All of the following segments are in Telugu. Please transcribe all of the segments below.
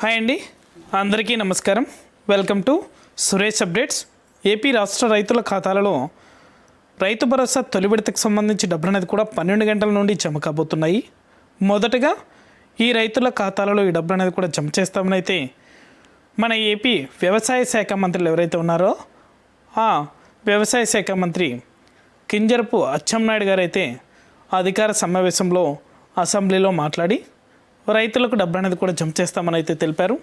హాయ్ అండి. అందరికీ నమస్కారం. Welcome to Suresh updates. AP రాష్ట్ర రైతుల ఖాతాలలో రైతు భరోసా తొలి విడతకు సంబంధించి డబ్బులు అనేది కూడా పన్నెండు గంటల నుండి జమ కాబోతున్నాయి. మొదటగా ఈ రైతుల ఖాతాలలో ఈ డబ్బులు అనేది కూడా జమ చేస్తామని అయితే మన ఏపీ వ్యవసాయ శాఖ మంత్రులు ఎవరైతే ఉన్నారో ఆ వ్యవసాయ శాఖ మంత్రి కింజరపు అచ్చెంనాయుడు గారు అయితే అధికార సమావేశంలో అసెంబ్లీలో మాట్లాడి రైతులకు డబ్బు అనేది కూడా జమ చేస్తామని అయితే తెలిపారు.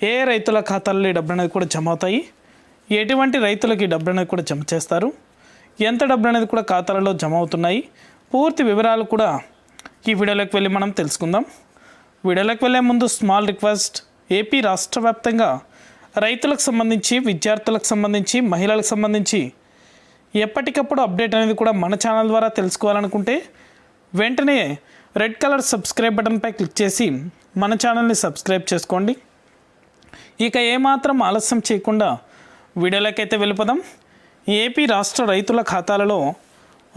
ఏ ఏ రైతుల ఖాతాల్లో ఈ డబ్బులు అనేది కూడా జమ అవుతాయి? ఎటువంటి రైతులకు ఈ డబ్బులు అనేది కూడా జమ చేస్తారు? ఎంత డబ్బులు అనేది కూడా ఖాతాలలో జమ అవుతున్నాయి? పూర్తి వివరాలు కూడా ఈ వీడియోలోకి వెళ్ళి మనం తెలుసుకుందాం. వీడియోలోకి వెళ్ళే ముందు స్మాల్ రిక్వెస్ట్ ఏపీ రాష్ట్ర వ్యాప్తంగా రైతులకు సంబంధించి విద్యార్థులకు సంబంధించి మహిళలకు సంబంధించి ఎప్పటికప్పుడు అప్డేట్ అనేది కూడా మన ఛానల్ ద్వారా తెలుసుకోవాలనుకుంటే వెంటనే రెడ్ కలర్ సబ్స్క్రైబ్ బటన్పై క్లిక్ చేసి మన ఛానల్ని సబ్స్క్రైబ్ చేసుకోండి. ఇక ఏమాత్రం ఆలస్యం చేయకుండా వీడియోలకైతే వెళ్ళిపోదాం. ఏపీ రాష్ట్ర రైతుల ఖాతాలలో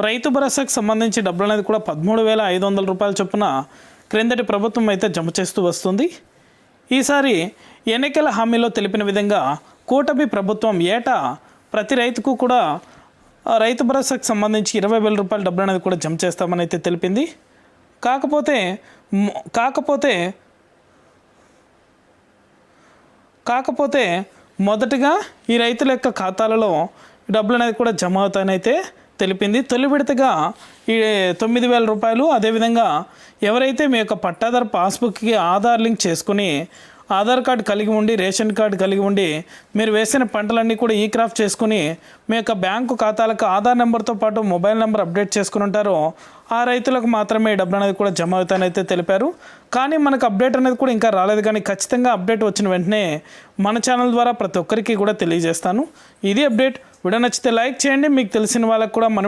రైతు భరోసాకు సంబంధించి డబ్బులు అనేది కూడా పదమూడు వేల ఐదు వందల రూపాయల చొప్పున క్రిందటి ప్రభుత్వం అయితే జమ చేస్తూ వస్తుంది. ఈసారి ఎన్నికల హామీలో తెలిపిన విధంగా కూటమి ప్రభుత్వం ఏటా ప్రతి రైతుకు కూడా రైతు భరోసాకు సంబంధించి ఇరవై వేల రూపాయల డబ్బులు అనేది కూడా జమ చేస్తామని అయితే తెలిపింది. కాకపోతే కాకపోతే కాకపోతే మొదటగా ఈ రైతుల యొక్క ఖాతాలలో డబ్బులు అనేది కూడా జమ అవుతాయని అయితే తెలిపింది. తొలి విడతగా ఈ తొమ్మిది వేల రూపాయలు అదేవిధంగా ఎవరైతే మీ యొక్క పట్టాదారు పాస్బుక్కి ఆధార్ లింక్ చేసుకుని ఆధార్ కార్డు కలిగి ఉండి రేషన్ కార్డు కలిగి ఉండి మీరు వేసిన పంటలన్నీ కూడా ఈ క్రాఫ్ట్ చేసుకుని మీ యొక్క బ్యాంకు ఖాతాలకు ఆధార్ నెంబర్తో పాటు మొబైల్ నెంబర్ అప్డేట్ చేసుకుని ఉంటారో. ఆ రైతులకు మాత్రమే ఈ డబ్బులు అనేది కూడా జమ అవుతాయని అయితే తెలిపారు. కానీ మనకు అప్డేట్ అనేది కూడా ఇంకా రాలేదు. కానీ ఖచ్చితంగా అప్డేట్ వచ్చిన వెంటనే మన ఛానల్ ద్వారా ప్రతి ఒక్కరికి కూడా తెలియజేస్తాను. ఇది అప్డేట్. వీడియో నచ్చితే లైక్ చేయండి. మీకు తెలిసిన వాళ్ళకి కూడా మన